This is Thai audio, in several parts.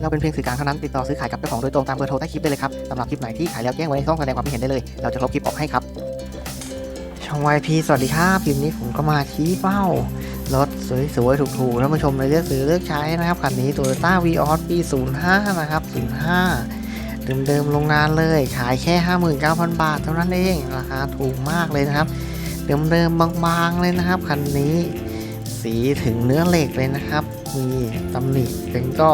เราเป็นเพียงสื่อกลางเท่านั้นติดต่อซื้อขายกับเจ้าของโดยตรงตามเบอร์โทรใต้คลิปได้เลยครับสำหรับคลิปไหนที่ขายแล้วแจ้งไว้ในช่องแสดงความคิดเห็นได้เลย เราจะลบคลิปออกให้ครับช่อง YP สวัสดีครับคลิปนี้ผมก็มาชี้เป้ารถสวยๆถูกๆท่านผู้ชมเลยเลือกซื้อเลือกใช้นะครับคันนี้ Toyota v ีออสปี 05 นะครับ05เดิมๆโรงงานเลยขายแค่ 59,000 บาทเท่านั้นเองราคาถูกมากเลยนะครับเดิมๆบางๆเลยนะครับคันนี้สีถึงเนื้อเหล็กเลยนะครับ มีตำหนิเป็นก็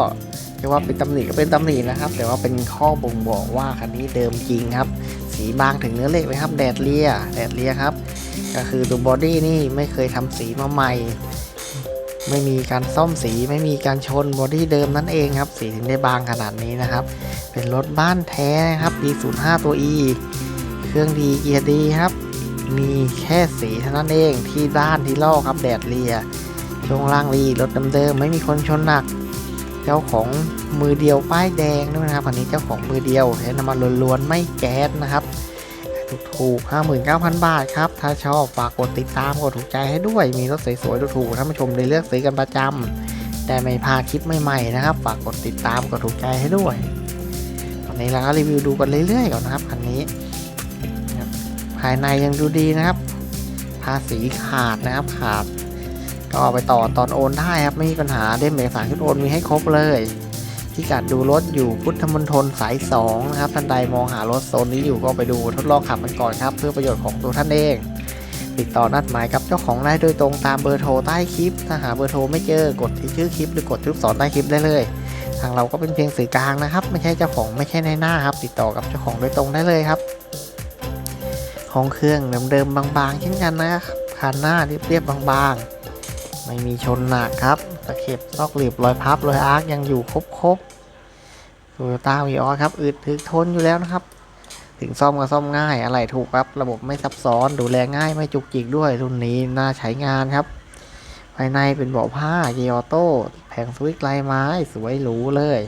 จะว่าเป็นตำหนิก็เป็นตำหนินะครับ แต่ว่าเป็นข้อบ่งบอกว่าคันนี้เดิมจริงครับ สีบางถึงเนื้อเหล็กเลยครับ แดดเลียแดดเลียครับ ก็คือตัวบอดี้นี่ไม่เคยทำสีมาใหม่ ไม่มีการซ่อมสีไม่มีการชนบอดี้เดิมนั่นเองครับ สีถึงได้บางขนาดนี้นะครับ เป็นรถบ้านแท้นะครับ D05 ตัว E เครื่องดีเกียร์ดีครับ มีแค่สีเท่านั้นเองที่ด้านที่ลอกครับแดดเลียช่วงล่างรีรถเดิมๆไม่มีคนชนหนัก เจ้าของมือเดียวป้ายแดงด้วยนะครับคันนี้เจ้าของมือเดียวใช้น้ำมันล้วนๆไม่แก๊สนะครับถูกๆ59,000 บาทครับ ถ้าชอบฝากกดติดตามกดถูกใจให้ด้วย มีรถสวยๆ ถูกๆท่านผู้ชมได้เลือกซื้อกันประจำแต่ไม่พลาดคลิปใหม่ๆนะครับ ฝากกดติดตามกดถูกใจให้ด้วย ตอนนี้เราก็รีวิวดูกันเรื่อยๆก่อนนะครับคันนี้ ภายในยังดูดีนะครับ ภาษีขาดนะครับขาด ก็เอาไปต่อตอนโอนได้ครับไม่มีปัญหาเด้มเอกสารชุดโอนมีให้ครบเลยที่กัดดูรถอยู่พุทธมณฑลสาย2นะครับท่านใดมองหารถโซนนี้อยู่ก็ไปดูทดลองขับมันก่อนครับ เพื่อประโยชน์ของตัวท่านเอง ติดต่อนัดหมายกับเจ้าของได้โดยตรงตามเบอร์โทรใต้คลิป ถ้าหาเบอร์โทรไม่เจอกดที่ชื่อคลิปหรือกดที่ลูกศรใต้คลิปได้เลย ทางเราก็เป็นเพียงสื่อกลางนะครับ ไม่ใช่เจ้าของไม่ใช่ในหน้าครับ ติดต่อกับเจ้าของโดยตรงได้เลยครับห้องเครื่องเดิมๆบางๆเช่นกันนะครับคันหน้าเรียบๆบางๆ ไม่มีชนหนักครับ ตะเข็บซอกหลีบรอยพับรอยอาร์คยังอยู่ครบๆโตโยต้าวีออครับอึดถึกทนอยู่แล้วนะครับ ถึงซ่อมก็ซ่อมง่ายอะไรถูกครับ ระบบไม่ซับซ้อนดูแลง่ายไม่จุกจิกด้วยรุ่นนี้น่าใช้งานครับ ภายในเป็นเบาะผ้าเกียร์ออโต้แผงสวิตช์ลายไม้สวยหรูเลย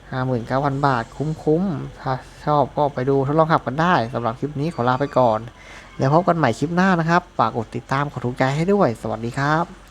59,000 บาทคุ้มๆ ถ้าชอบก็ไปดูทดลองขับกันได้สำหรับคลิปนี้ขอลาไปก่อน แล้วพบกันใหม่คลิปหน้านะครับ ฝากกดติดตามกดถูกใจให้ด้วย สวัสดีครับ